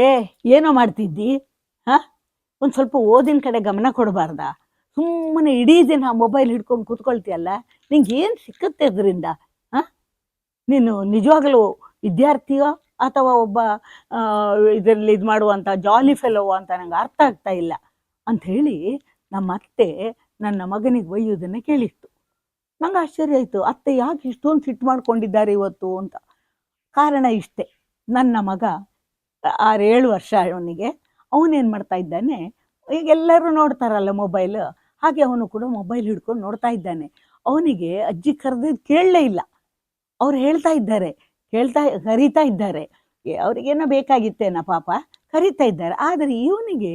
ಏ, ಏನೋ ಮಾಡ್ತಿದ್ದಿ? ಹಾ? ಒಂದು ಸ್ವಲ್ಪ ಓದಿನ ಕಡೆ ಗಮನ ಕೊಡಬಾರ್ದ? ಸುಮ್ಮನೆ ಇಡೀ ದಿನ ಮೊಬೈಲ್ ಹಿಡ್ಕೊಂಡು ಕೂತ್ಕೊಳ್ತೀಯಲ್ಲ? ನಿಂಗೆ ಏನು ಸಿಕ್ಕತ್ತೆ ಅದರಿಂದ ಹಾ? ನೀನು ನಿಜವಾಗಲೂ ವಿದ್ಯಾರ್ಥಿಯೋ ಅಥವಾ ಒಬ್ಬ ಇದರಲ್ಲಿ ಇದು ಮಾಡುವಂಥ ಜಾಲಿ ಫೆಲೋ ಅಂತ ನಂಗೆ ಅರ್ಥ ಆಗ್ತಾ ಇಲ್ಲ. ಅಂತ ಹೇಳಿ ನಮ್ಮ ಅತ್ತೆ ನನ್ನ ಮಗನಿಗೆ ಒಯ್ಯೋದನ್ನು ಕೇಳಿತ್ತು. ನಂಗೆ ಆಶ್ಚರ್ಯ ಆಯಿತು. ಅತ್ತೆ ಯಾಕೆ ಇಷ್ಟೊಂದು ಸಿಟ್ಟು ಮಾಡ್ಕೊಂಡಿದ್ದಾರೆ ಇವತ್ತು ಅಂತ. ಕಾರಣ ಇಷ್ಟೇ. ನನ್ನ ಮಗ ಆರು ಏಳು ವರ್ಷ ಅವನಿಗೆ. ಅವನೇನು ಮಾಡ್ತಾ ಇದ್ದಾನೆ? ಈಗ ಎಲ್ಲರೂ ನೋಡ್ತಾರಲ್ಲ ಮೊಬೈಲ್ ಹಾಗೆ ಅವನು ಕೂಡ ಮೊಬೈಲ್ ಹಿಡ್ಕೊಂಡು ನೋಡ್ತಾ ಇದ್ದಾನೆ. ಅವನಿಗೆ ಅಜ್ಜಿ ಕರೆದಿದ್ದು ಕೇಳಲೇ ಇಲ್ಲ. ಅವ್ರು ಹೇಳ್ತಾ ಇದ್ದಾರೆ ಹೇಳ್ತಾ ಕರೀತಾ ಇದ್ದಾರೆ. ಅವ್ರಿಗೇನೋ ಬೇಕಾಗಿತ್ತೇನ ಪಾಪ, ಕರೀತಾ ಇದ್ದಾರೆ. ಆದರೆ ಇವನಿಗೆ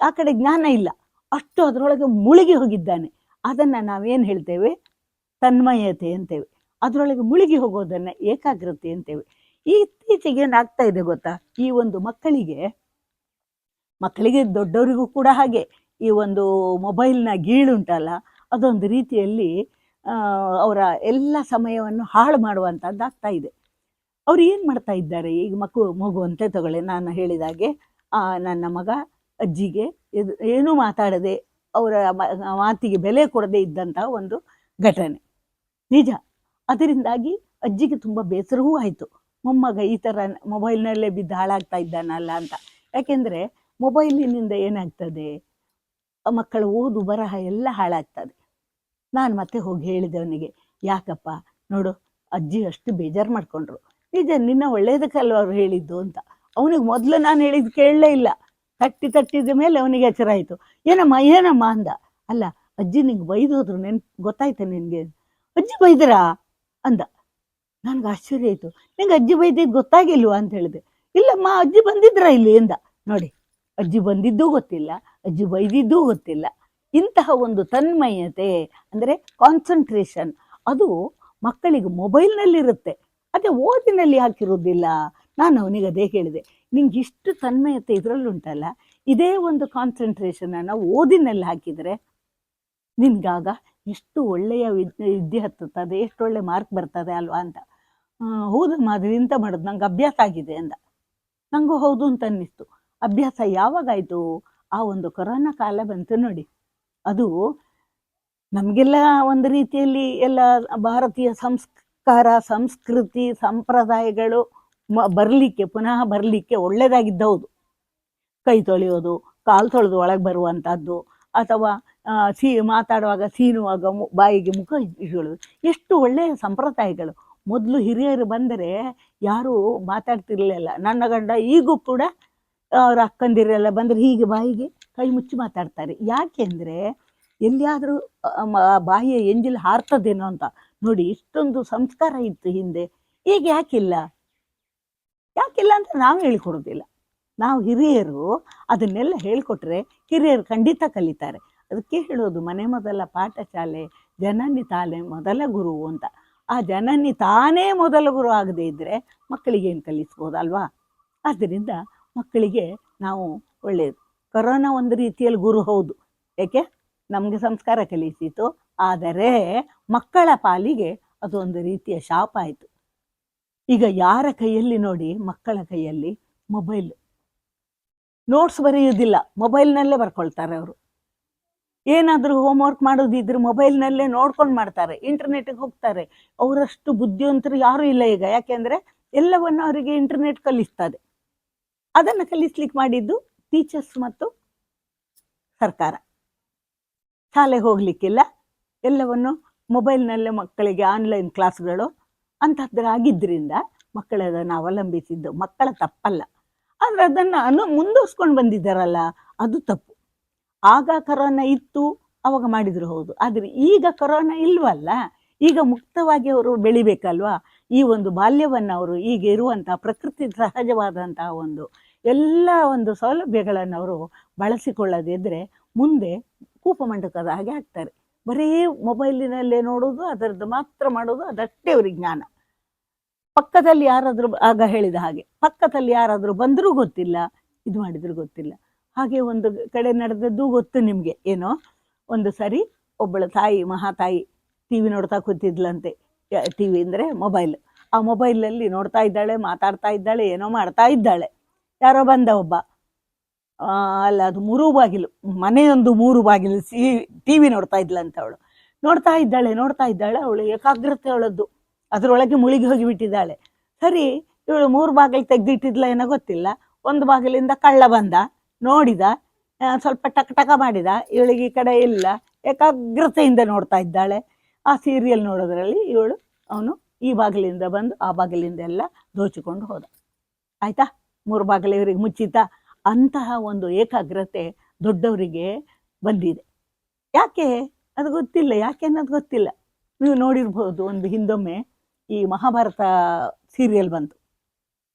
ಆ ಕಡೆ ಜ್ಞಾನ ಇಲ್ಲ. ಅಷ್ಟು ಅದರೊಳಗೆ ಮುಳುಗಿ ಹೋಗಿದ್ದಾನೆ. ಅದನ್ನು ನಾವೇನು ಹೇಳ್ತೇವೆ? ತನ್ಮಯತೆ ಅಂತೇವೆ. ಅದರೊಳಗೆ ಮುಳುಗಿ ಹೋಗೋದನ್ನು ಏಕಾಗ್ರತೆ ಅಂತೇವೆ. ಇತ್ತೀಚೆಗೆ ಏನಾಗ್ತಾ ಇದೆ ಗೊತ್ತಾ? ಈ ಒಂದು ಮಕ್ಕಳಿಗೆ ಮಕ್ಕಳಿಗೆ ದೊಡ್ಡವರಿಗೂ ಕೂಡ ಹಾಗೆ ಈ ಒಂದು ಮೊಬೈಲ್ನ ಗೀಳುಂಟಲ್ಲ ಅದೊಂದು ರೀತಿಯಲ್ಲಿ ಅವರ ಎಲ್ಲ ಸಮಯವನ್ನು ಹಾಳು ಮಾಡುವಂಥದ್ದು ಆಗ್ತಾ ಇದೆ. ಅವ್ರು ಏನು ಮಾಡ್ತಾ ಇದ್ದಾರೆ? ಈಗ ಮಕ್ಕಳು ಮಗು ಅಂತ ತಗೊಳ್ಳಿ, ನಾನು ಹೇಳಿದಾಗೆ ನನ್ನ ಮಗ ಅಜ್ಜಿಗೆ ಇದು ಏನೂ ಮಾತಾಡದೆ ಅವರ ಮಾತಿಗೆ ಬೆಲೆ ಕೊಡದೇ ಇದ್ದಂತಹ ಒಂದು ಘಟನೆ. ನಿಜ. ಅದರಿಂದಾಗಿ ಅಜ್ಜಿಗೆ ತುಂಬ ಬೇಸರವೂ ಆಯಿತು. ಮೊಮ್ಮಗ ಈ ಥರ ಮೊಬೈಲ್ನಲ್ಲೇ ಬಿದ್ದು ಹಾಳಾಗ್ತಾ ಇದ್ದಾನಲ್ಲ ಅಂತ. ಯಾಕೆಂದರೆ ಮೊಬೈಲಿನಿಂದ ಏನಾಗ್ತದೆ? ಮಕ್ಕಳ ಓದು, ಬರಹ ಎಲ್ಲ ಹಾಳಾಗ್ತದೆ. ನಾನು ಮತ್ತೆ ಹೋಗಿ ಹೇಳಿದೆ ಅವನಿಗೆ, ಯಾಕಪ್ಪ? ನೋಡು, ಅಜ್ಜಿ ಅಷ್ಟು ಬೇಜಾರು ಮಾಡ್ಕೊಂಡ್ರು. ನಿಜ ನಿನ್ನ ಒಳ್ಳೇದಕ್ಕಲ್ವ ಅವ್ರು ಹೇಳಿದ್ದು? ಅಂತ. ಅವನಿಗೆ ಮೊದಲು ನಾನು ಹೇಳಿದ್ದು ಕೇಳಲೇ ಇಲ್ಲ. ತಟ್ಟಿ ತಟ್ಟಿದ ಮೇಲೆ ಅವನಿಗೆ ಎಚ್ಚರ ಆಯಿತು. ಏನಮ್ಮ ಏನಮ್ಮ? ಅಂದ. ಅಲ್ಲ, ಅಜ್ಜಿ ನಿಂಗೆ ಬೈದೋದ್ರು ನೆನ್ ಗೊತ್ತಾಯ್ತಾ ನಿನಗೆ? ಅಜ್ಜಿ ಬೈದರಾ? ಅಂದ. ನನಗೆ ಆಶ್ಚರ್ಯ ಆಯಿತು. ನಿಂಗೆ ಅಜ್ಜಿ ಬೈದಿದ್ದು ಗೊತ್ತಾಗಿಲ್ವಾ ಅಂತ ಹೇಳಿದೆ. ಇಲ್ಲಮ್ಮ, ಅಜ್ಜಿ ಬಂದಿದ್ರ ಇಲ್ಲಿ ಎಂದ. ನೋಡಿ, ಅಜ್ಜಿ ಬಂದಿದ್ದೂ ಗೊತ್ತಿಲ್ಲ, ಅಜ್ಜಿ ಬೈದಿದ್ದೂ ಗೊತ್ತಿಲ್ಲ. ಇಂತಹ ಒಂದು ತನ್ಮಯತೆ ಅಂದರೆ ಕಾನ್ಸಂಟ್ರೇಷನ್ ಅದು ಮಕ್ಕಳಿಗೆ ಮೊಬೈಲ್ನಲ್ಲಿರುತ್ತೆ ಅದೇ ಓದಿನಲ್ಲಿ ಹಾಕಿರೋದಿಲ್ಲ. ನಾನು ಅವನಿಗೆ ಅದೇ ಹೇಳಿದೆ. ನಿಂಗೆ ಇಷ್ಟು ತನ್ಮಯತೆ ಇದರಲ್ಲುಂಟಲ್ಲ ಇದೇ ಒಂದು ಕಾನ್ಸಂಟ್ರೇಷನನ್ನು ಓದಿನಲ್ಲಿ ಹಾಕಿದರೆ ನಿನ್ಗಾಗ ಎಷ್ಟು ಒಳ್ಳೆಯ ವಿದ್, ವಿದ್ಯೆ ಹತ್ತುತ್ತದೆ ಎಷ್ಟು ಒಳ್ಳೆ ಮಾರ್ಕ್ ಬರ್ತದೆ ಅಲ್ವಾ ಅಂತ. ಹೌದು ಹೌದಮ್ಮ ಅದು ಎಂತ ಮಾಡೋದು? ನಂಗೆ ಅಭ್ಯಾಸ ಆಗಿದೆ ಅಂದ. ನಂಗೂ ಹೌದು ಅಂತ ಅನ್ನಿಸ್ತು. ಅಭ್ಯಾಸ ಯಾವಾಗಾಯಿತು? ಆ ಒಂದು ಕೊರೋನಾ ಕಾಲ ಬಂತು ನೋಡಿ. ಅದು ನಮಗೆಲ್ಲ ಒಂದು ರೀತಿಯಲ್ಲಿ ಎಲ್ಲ ಭಾರತೀಯ ಸಂಸ್ಕಾರ, ಸಂಸ್ಕೃತಿ, ಸಂಪ್ರದಾಯಗಳು ಮ, ಬರಲಿಕ್ಕೆ, ಪುನಃ ಬರಲಿಕ್ಕೆ ಒಳ್ಳೆಯದಾಗಿದ್ದ ಹೌದು ಕೈ ತೊಳೆಯೋದು, ಕಾಲು ತೊಳೆದು ಒಳಗೆ ಬರುವಂಥದ್ದು ಅಥವಾ ಸಿ, ಮಾತಾಡುವಾಗ ಸೀನುವಾಗ ಬಾಯಿಗೆ ಮುಖ ಇಟ್ಕೊಳ್ಳೋದು ಎಷ್ಟು ಒಳ್ಳೆಯ ಸಂಪ್ರದಾಯಗಳು. ಮೊದಲು ಹಿರಿಯರು ಬಂದರೆ ಯಾರೂ ಮಾತಾಡ್ತಿರ್ಲಿಲ್ಲ. ನನ್ನ ಗಂಡ ಈಗೂ ಕೂಡ ಅವ್ರ ಅಕ್ಕಂದಿರೆಲ್ಲ ಬಂದರೆ ಹೀಗೆ ಬಾಯಿಗೆ ಕೈ ಮುಚ್ಚಿ ಮಾತಾಡ್ತಾರೆ. ಯಾಕೆಂದರೆ ಎಲ್ಲಿಯಾದರೂ ಬಾಯಿಯ ಎಂಜಿಲ್ ಹಾರ್ತದೇನೋ ಅಂತ. ನೋಡಿ, ಇಷ್ಟೊಂದು ಸಂಸ್ಕಾರ ಇತ್ತು ಹಿಂದೆ. ಈಗ ಯಾಕಿಲ್ಲ? ಯಾಕಿಲ್ಲ ಅಂತ ನಾವು ಹೇಳಿಕೊಡೋದಿಲ್ಲ ನಾವು ಹಿರಿಯರು ಅದನ್ನೆಲ್ಲ ಹೇಳಿಕೊಟ್ರೆ ಹಿರಿಯರು ಖಂಡಿತ ಕಲಿತಾರೆ. ಅದಕ್ಕೆ ಹೇಳೋದು ಮನೆ ಮೊದಲ ಪಾಠಶಾಲೆ, ಜನನಿ ತಾಲೆ ಮೊದಲ ಗುರು ಅಂತ. ಆ ಜನನಿ ತಾನೇ ಮೊದಲ ಗುರು ಆಗದೇ ಇದ್ದರೆ ಮಕ್ಕಳಿಗೆ ಏನು ಕಲಿಸ್ಬೋದಲ್ವಾ? ಆದ್ದರಿಂದ ಮಕ್ಕಳಿಗೆ ನಾವು ಒಳ್ಳೆಯದು ಕೊರೋನಾ ಒಂದು ರೀತಿಯಲ್ಲಿ ಗುರು ಹೌದು. ಏಕೆ? ನಮಗೆ ಸಂಸ್ಕಾರ ಕಲಿಸಿತು. ಆದರೆ ಮಕ್ಕಳ ಪಾಲಿಗೆ ಅದೊಂದು ರೀತಿಯ ಶಾಪ ಆಯಿತು. ಈಗ ಯಾರ ಕೈಯಲ್ಲಿ ನೋಡಿ ಮಕ್ಕಳ ಕೈಯಲ್ಲಿ? ಮೊಬೈಲ್. ನೋಟ್ಸ್ ಬರೆಯುವುದಿಲ್ಲ ಮೊಬೈಲ್ನಲ್ಲೇ ಬರ್ಕೊಳ್ತಾರೆ ಅವರು. ಏನಾದರೂ ಹೋಮ್ವರ್ಕ್ ಮಾಡೋದಿದ್ರೆ ಮೊಬೈಲ್ನಲ್ಲೇ ನೋಡ್ಕೊಂಡು ಮಾಡ್ತಾರೆ. ಇಂಟರ್ನೆಟ್ಗೆ ಹೋಗ್ತಾರೆ. ಅವರಷ್ಟು ಬುದ್ಧಿವಂತರು ಯಾರೂ ಇಲ್ಲ ಈಗ. ಯಾಕೆಂದರೆ ಎಲ್ಲವನ್ನು ಅವರಿಗೆ ಇಂಟರ್ನೆಟ್ ಕಲಿಸ್ತದೆ. ಅದನ್ನು ಕಲಿಸ್ಲಿಕ್ಕೆ ಮಾಡಿದ್ದು ಟೀಚರ್ಸ್ ಮತ್ತು ಸರ್ಕಾರ. ಶಾಲೆಗೆ ಹೋಗ್ಲಿಕ್ಕಿಲ್ಲ. ಎಲ್ಲವನ್ನು ಮೊಬೈಲ್ನಲ್ಲೇ ಮಕ್ಕಳಿಗೆ ಆನ್ಲೈನ್ ಕ್ಲಾಸ್ಗಳು ಅಂಥದ್ದಾಗಿದ್ದರಿಂದ ಮಕ್ಕಳದನ್ನು ಅವಲಂಬಿಸಿದ್ದು. ಮಕ್ಕಳ ತಪ್ಪಲ್ಲ. ಆದರೆ ಅದನ್ನು ಅನು ಮುಂದುವರ್ಸ್ಕೊಂಡು ಬಂದಿದ್ದಾರಲ್ಲ, ಅದು ತಪ್ಪು. ಆಗ ಕರೋನಾ ಇತ್ತು, ಅವಾಗ ಮಾಡಿದ್ರು ಹೌದು. ಆದರೆ ಈಗ ಕರೋನಾ ಇಲ್ವಲ್ಲ, ಈಗ ಮುಕ್ತವಾಗಿ ಅವರು ಬೆಳಿಬೇಕಲ್ವಾ? ಈ ಒಂದು ಬಾಲ್ಯವನ್ನು ಅವರು ಈಗ ಇರುವಂಥ ಪ್ರಕೃತಿ ಸಹಜವಾದಂತಹ ಒಂದು ಎಲ್ಲ ಒಂದು ಸೌಲಭ್ಯಗಳನ್ನು ಅವರು ಬಳಸಿಕೊಳ್ಳದಿದ್ದರೆ ಮುಂದೆ ಕೂಪಮಂಡಕದ ಹಾಗೆ ಆಗ್ತಾರೆ. ಬರೀ ಮೊಬೈಲಿನಲ್ಲೇ ನೋಡೋದು, ಅದರದ್ದು ಮಾತ್ರ ಮಾಡೋದು, ಅದಷ್ಟೇ ಅವ್ರಿಗೆ ಜ್ಞಾನ. ಪಕ್ಕದಲ್ಲಿ ಯಾರಾದರೂ ಆಗ ಹೇಳಿದ ಹಾಗೆ, ಪಕ್ಕದಲ್ಲಿ ಯಾರಾದರೂ ಬಂದರೂ ಗೊತ್ತಿಲ್ಲ, ಇದು ಮಾಡಿದ್ರು ಗೊತ್ತಿಲ್ಲ. ಹಾಗೆ ಒಂದು ಕಡೆ ನಡೆದದ್ದು ಗೊತ್ತು ನಿಮಗೆ, ಏನೋ ಒಂದು ಸರಿ ಒಬ್ಬಳ ತಾಯಿ ಮಹಾತಾಯಿ ಟಿ ವಿ ನೋಡ್ತಾ ಕೂತಿದ್ಲಂತೆ ಟಿ ವಿ ಅಂದರೆ ಮೊಬೈಲ್ ಆ ಮೊಬೈಲಲ್ಲಿ ನೋಡ್ತಾ ಇದ್ದಾಳೆ, ಮಾತಾಡ್ತಾ ಇದ್ದಾಳೆ, ಏನೋ ಮಾಡ್ತಾ ಇದ್ದಾಳೆ. ಯಾರೋ ಬಂದ ಒಬ್ಬ. ಅಲ್ಲ, ಅದು ಮೂರು ಬಾಗಿಲು, ಮನೆಯೊಂದು ಮೂರು ಬಾಗಿಲು, ಸಿ ಟಿ ವಿ ನೋಡ್ತಾ ಇದ್ಲಂತ ಅವಳು. ನೋಡ್ತಾ ಇದ್ದಾಳೆ ನೋಡ್ತಾ ಇದ್ದಾಳೆ, ಅವಳು ಏಕಾಗ್ರತೆ ಅವಳದ್ದು ಅದರೊಳಗೆ ಮುಳುಗಿ ಹೋಗಿ ಬಿಟ್ಟಿದ್ದಾಳೆ. ಸರಿ, ಇವಳು ಮೂರು ಬಾಗಿಲು ತೆಗೆದಿಟ್ಟಿದ್ಲ ಏನೋ ಗೊತ್ತಿಲ್ಲ. ಒಂದು ಬಾಗಿಲಿಂದ ಕಳ್ಳ ಬಂದ, ನೋಡಿದ ಸ್ವಲ್ಪ ಟಕ್ ಟಕ ಮಾಡಿದ, ಇವಳಿಗೆ ಈ ಕಡೆ ಇಲ್ಲ, ಏಕಾಗ್ರತೆಯಿಂದ ನೋಡ್ತಾ ಇದ್ದಾಳೆ. ಆ ಸೀರಿಯಲ್ ನೋಡೋದ್ರಲ್ಲಿ ಇವಳು, ಅವನು ಈ ಬಾಗಿಲಿಂದ ಬಂದು ಆ ಬಾಗಿಲಿಂದ ಎಲ್ಲ ದೋಚಿಕೊಂಡು ಹೋದ. ಆಯ್ತಾ? ಮೂರು ಬಾಗಿಲು ಇವರಿಗೆ ಮುಚ್ಚಿತ ಅಂತಹ ಒಂದು ಏಕಾಗ್ರತೆ ದೊಡ್ಡವರಿಗೆ ಬಂದಿದೆ. ಯಾಕೆ? ಅದು ಗೊತ್ತಿಲ್ಲ. ಯಾಕೆ ಅನ್ನೋದು ಗೊತ್ತಿಲ್ಲ. ನೀವು ನೋಡಿರ್ಬೋದು ಒಂದು ಹಿಂದೊಮ್ಮೆ ಈ ಮಹಾಭಾರತ ಸೀರಿಯಲ್ ಬಂತು.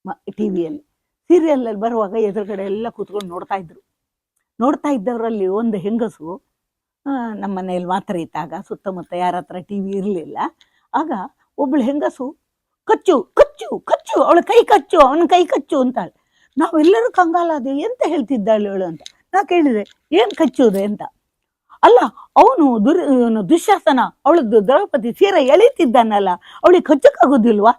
ಮ ಟಿ ವಿಯಲ್ಲಿ ಸೀರಿಯಲಲ್ಲಿ ಬರುವಾಗ ಎದುರುಗಡೆ ಎಲ್ಲ ಕೂತ್ಕೊಂಡು ನೋಡ್ತಾ ಇದ್ರು. ನೋಡ್ತಾ ಇದ್ದವರಲ್ಲಿ ಒಂದು ಹೆಂಗಸು ನಮ್ಮ ಮನೆಯಲ್ಲಿ ಮಾತ್ರ ಇದ್ದಾಗ, ಸುತ್ತಮುತ್ತ ಯಾರ ಹತ್ರ ಟಿ ವಿ ಇರಲಿಲ್ಲ. ಆಗ ಒಬ್ಬಳು ಹೆಂಗಸು, ಕಚ್ಚು ಕಚ್ಚು ಕಚ್ಚು, ಅವಳ ಕೈ ಕಚ್ಚು, ಅವನ ಕೈ ಕಚ್ಚು ಅಂತಾಳೆ. ನಾವೆಲ್ಲರೂ ಕಂಗಾಲಾದ್ವಿ ಎಂತ ಹೇಳ್ತಿದ್ದಾಳೆ ಅವಳು? ಅಂತ. ನಾ ಕೇಳಿದೆ, ಏನು ಕಚ್ಚುವುದು ಅಂತ. ಅಲ್ಲ, ಅವನು ದುರ್ ದುಶ್ಯಾಸನ ಅವಳದ್ದು ದ್ರೌಪದಿ ಸೀರೆ ಎಳೀತಿದ್ದಾನಲ್ಲ ಅವಳಿಗೆ ಕಚ್ಚಕ್ಕಾಗೋದಿಲ್ವಾ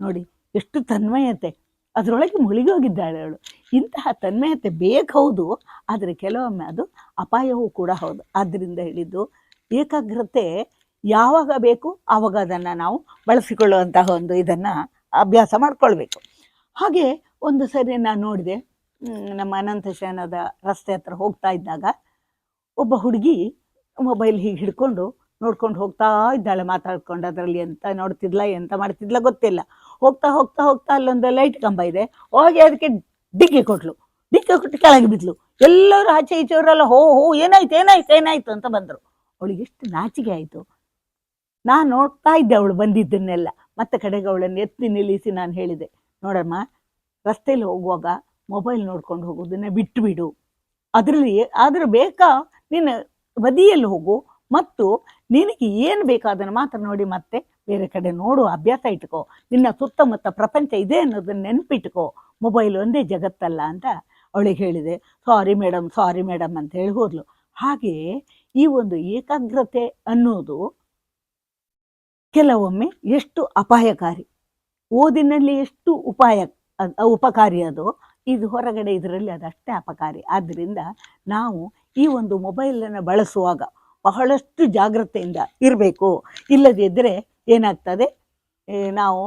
ನೋಡಿ, ಎಷ್ಟು ತನ್ಮಯತೆ. ಅದರೊಳಗೆ ಮುಳುಗೋಗಿದ್ದಾಳೆ ಅವಳು. ಇಂತಹ ತನ್ಮಯತೆ ಬೇಕೌದು ಆದರೆ ಕೆಲವೊಮ್ಮೆ ಅದು ಅಪಾಯವೂ ಕೂಡ ಹೌದು. ಆದ್ದರಿಂದ ಹೇಳಿದ್ದು, ಏಕಾಗ್ರತೆ ಯಾವಾಗ ಬೇಕು, ಆವಾಗ ಅದನ್ನು ನಾವು ಬಳಸಿಕೊಳ್ಳುವಂತಹ ಒಂದು ಇದನ್ನು ಅಭ್ಯಾಸ ಮಾಡಿಕೊಳ್ಬೇಕು. ಹಾಗೆ ಒಂದು ಸರಿ ನಾನು ನೋಡಿದೆ ನಮ್ಮ ನಮ್ಮ ಅನಂತಶಯನದ ರಸ್ತೆ ಹತ್ರ ಹೋಗ್ತಾ ಇದ್ದಾಗ ಒಬ್ಬ ಹುಡುಗಿ ಮೊಬೈಲ್ ಹೀಗೆ ಹಿಡ್ಕೊಂಡು ನೋಡ್ಕೊಂಡು ಹೋಗ್ತಾ ಇದ್ದಾಳೆ, ಮಾತಾಡ್ಕೊಂಡು ಅದರಲ್ಲಿ ಎಂತ ನೋಡ್ತಿದ್ಲ, ಎಂತ ಮಾಡ್ತಿದ್ಲ ಗೊತ್ತಿಲ್ಲ. ಹೋಗ್ತಾ ಹೋಗ್ತಾ ಹೋಗ್ತಾ ಅಲ್ಲೊಂದು ಲೈಟ್ ಕಂಬ ಇದೆ. ಹೋಗಿ ಅದಕ್ಕೆ ಡಿಕ್ಕಿ ಕೊಟ್ಲು. ಡಿಕ್ಕಿ ಕೊಟ್ಟು ಕೆಳಗೆ ಬಿದ್ಲು. ಎಲ್ಲರೂ ಆಚೆ ಈಚೆಯವರೆಲ್ಲ ಹೋ ಹೋ, ಏನಾಯ್ತು ಏನಾಯ್ತು ಏನಾಯ್ತು ಅಂತ ಬಂದರು. ಅವಳಿಗೆ ಎಷ್ಟು ನಾಚಿಕೆ ಆಯಿತು. ನಾನು ನೋಡ್ತಾ ಇದ್ದೆ ಅವಳು ಬಂದಿದ್ದನ್ನೆಲ್ಲ. ಮತ್ತೆ ಕಡೆಗೆ ಅವಳನ್ನು ಎತ್ತಿ ನಿಲ್ಲಿಸಿ ನಾನು ಹೇಳಿದೆ, ನೋಡಮ್ಮ ರಸ್ತೆಯಲ್ಲಿ ಹೋಗುವಾಗ ಮೊಬೈಲ್ ನೋಡ್ಕೊಂಡು ಹೋಗೋದನ್ನ ಬಿಟ್ಟು ಬಿಡು ಅದರಲ್ಲಿ, ಆದರೂ ಬೇಕಾ ನೀನು ಬದಿಯಲ್ಲಿ ಹೋಗು ಮತ್ತು ನಿನಗೆ ಏನು ಬೇಕೋ ಅದನ್ನ ಮಾತ್ರ ನೋಡಿ ಮತ್ತೆ ಬೇರೆ ಕಡೆ ನೋಡು, ಅಭ್ಯಾಸ ಇಟ್ಕೋ. ನಿನ್ನ ಸುತ್ತಮುತ್ತ ಪ್ರಪಂಚ ಇದೆ ಅನ್ನೋದನ್ನ ನೆನಪಿಟ್ಕೋ. ಮೊಬೈಲ್ ಒಂದೇ ಜಗತ್ತಲ್ಲ ಅಂತ ಅವಳಿಗೆ ಹೇಳಿದೆ. ಸಾರಿ ಮೇಡಮ್ ಸಾರಿ ಮೇಡಮ್ ಅಂತ ಹೇಳಿ ಹೋದ್ಲು. ಹಾಗೆಯೇ ಈ ಒಂದು ಏಕಾಗ್ರತೆ ಅನ್ನೋದು ಕೆಲವೊಮ್ಮೆ ಎಷ್ಟು ಅಪಾಯಕಾರಿ. ಓದಿನಲ್ಲಿ ಎಷ್ಟು ಉಪಾಯ ಉಪಕಾರಿ ಅದು, ಇದು ಹೊರಗಡೆ ಇದರಲ್ಲಿ ಅದಷ್ಟೇ ಅಪಕಾರಿ. ಆದ್ದರಿಂದ ನಾವು ಈ ಒಂದು ಮೊಬೈಲನ್ನು ಬಳಸುವಾಗ ಬಹಳಷ್ಟು ಜಾಗ್ರತೆಯಿಂದ ಇರಬೇಕು. ಇಲ್ಲದಿದ್ದರೆ ಏನಾಗ್ತದೆ? ನಾವು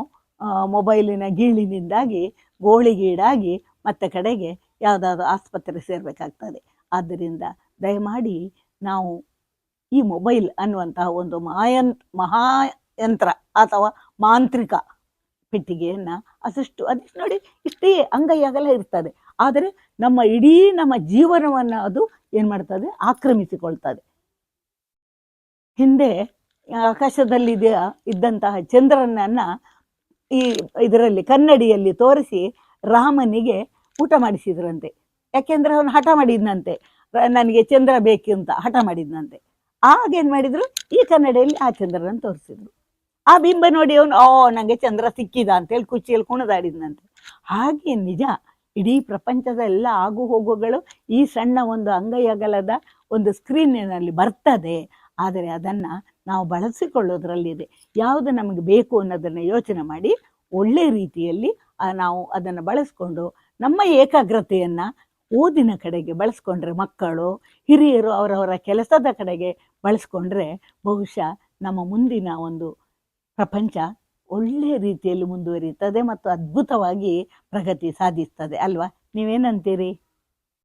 ಮೊಬೈಲಿನ ಗೀಳಿನಿಂದಾಗಿ, ಗೋಳಿಗೀಡಾಗಿ ಮತ್ತೆ ಕಡೆಗೆ ಯಾವುದಾದ್ರು ಆಸ್ಪತ್ರೆ ಸೇರಬೇಕಾಗ್ತದೆ. ಆದ್ದರಿಂದ ದಯಮಾಡಿ ನಾವು ಈ ಮೊಬೈಲ್ ಅನ್ನುವಂತಹ ಒಂದು ಮಾಯನ್, ಮಹಾಯಂತ್ರ ಅಥವಾ ಮಾಂತ್ರಿಕ ಪೆಟ್ಟಿಗೆಯನ್ನು ಅದಷ್ಟು ಅದಷ್ಟು ನೋಡಿ ಇಷ್ಟೇ ಅಂಗೈ ಇರ್ತದೆ. ಆದರೆ ನಮ್ಮ ಇಡೀ ನಮ್ಮ ಜೀವನವನ್ನು ಅದು ಏನು ಮಾಡ್ತದೆ? ಆಕ್ರಮಿಸಿಕೊಳ್ತದೆ. ಹಿಂದೆ ಆಕಾಶದಲ್ಲಿ ಇದ್ದಂತಹ ಚಂದ್ರನನ್ನ ಈ ಇದರಲ್ಲಿ, ಕನ್ನಡಿಯಲ್ಲಿ ತೋರಿಸಿ ರಾಮನಿಗೆ ಊಟ ಮಾಡಿಸಿದ್ರಂತೆ. ಯಾಕೆಂದ್ರೆ ಅವನು ಹಠ ಮಾಡಿದ್ನಂತೆ. ನನಗೆ ಚಂದ್ರ ಬೇಕು ಅಂತ ಹಠ ಮಾಡಿದ್ನಂತೆ. ಆಗೇನು ಮಾಡಿದ್ರು? ಈ ಕನ್ನಡಿಯಲ್ಲಿ ಆ ಚಂದ್ರನನ್ನು ತೋರಿಸಿದ್ರು. ಆ ಬಿಂಬ ನೋಡಿ ಅವನು, ಓ, ನಂಗೆ ಚಂದ್ರ ಸಿಕ್ಕಿದ ಅಂತೇಳಿ ಕುಚ್ಚಿಯಲ್ಲಿ ಕುಣಿದಾಡಿದ್ನಂತೆ. ಹಾಗೆ ನಿಜ, ಇಡೀ ಪ್ರಪಂಚದ ಎಲ್ಲ ಆಗು ಹೋಗುಗಳು ಈ ಸಣ್ಣ ಒಂದು ಅಂಗೈಯಗಲದ ಒಂದು ಸ್ಕ್ರೀನಿನಲ್ಲಿ ಬರ್ತದೆ. ಆದರೆ ಅದನ್ನು ನಾವು ಬಳಸಿಕೊಳ್ಳೋದ್ರಲ್ಲಿದೆ. ಯಾವುದು ನಮಗೆ ಬೇಕು ಅನ್ನೋದನ್ನು ಯೋಚನೆ ಮಾಡಿ, ಒಳ್ಳೆ ರೀತಿಯಲ್ಲಿ ನಾವು ಅದನ್ನು ಬಳಸ್ಕೊಂಡು ನಮ್ಮ ಏಕಾಗ್ರತೆಯನ್ನು ಓದಿನ ಕಡೆಗೆ ಬಳಸ್ಕೊಂಡ್ರೆ ಮಕ್ಕಳು, ಹಿರಿಯರು ಅವರವರ ಕೆಲಸದ ಕಡೆಗೆ ಬಳಸ್ಕೊಂಡ್ರೆ ಬಹುಶಃ ನಮ್ಮ ಮುಂದಿನ ಒಂದು ಪ್ರಪಂಚ ಒಳ್ಳೆಯ ರೀತಿಯಲ್ಲಿ ಮುಂದುವರಿಯುತ್ತದೆ ಮತ್ತು ಅದ್ಭುತವಾಗಿ ಪ್ರಗತಿ ಸಾಧಿಸ್ತದೆ ಅಲ್ವಾ? ನೀವೇನಂತೀರಿ?